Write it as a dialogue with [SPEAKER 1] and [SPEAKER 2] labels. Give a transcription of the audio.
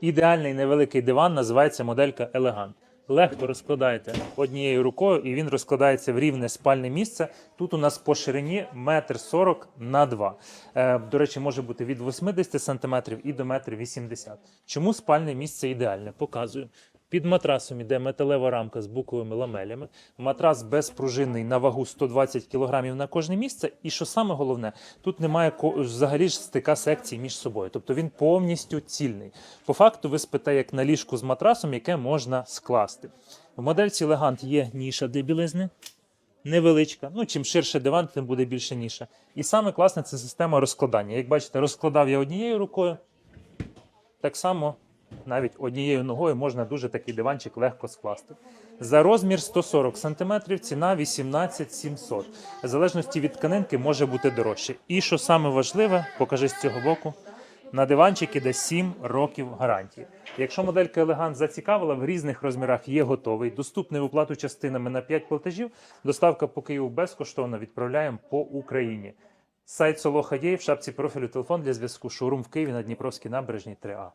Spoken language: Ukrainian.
[SPEAKER 1] Ідеальний невеликий диван називається моделька Elegant. Легко розкладаєте однією рукою, і він розкладається в рівне спальне місце. Тут у нас по ширині 1,40 м на 2 Е, До речі, може бути від 80 см і до 1,80 м. Чому спальне місце ідеальне? Показую. Під матрасом іде металева рамка з буковими ламелями. Матрас безпружинний на вагу 120 кг на кожне місце. І що саме головне, тут немає взагалі ж стика секцій між собою. Тобто він повністю цільний. По факту ви спите як на ліжку з матрасом, яке можна скласти. В модельці Elegant є ніша для білизни. Невеличка. Ну, чим ширше диван, тим буде більше ніша. І саме класне це система розкладання. Як бачите, розкладав я однією рукою. Так само навіть однією ногою можна дуже такий диванчик легко скласти. За розмір 140 см, ціна 18 700. В залежності від тканинки може бути дорожче. І що саме важливе, покажи з цього боку. На диванчик іде 7 років гарантії. Якщо моделька Elegant зацікавила, в різних розмірах є готовий, доступний в оплату частинами на 5 платежів. Доставка по Києву безкоштовно відправляємо по Україні. Сайт Солоха є в шапці профілю телефон для зв'язку. Шоурум в Києві на Дніпровській набережній 3А.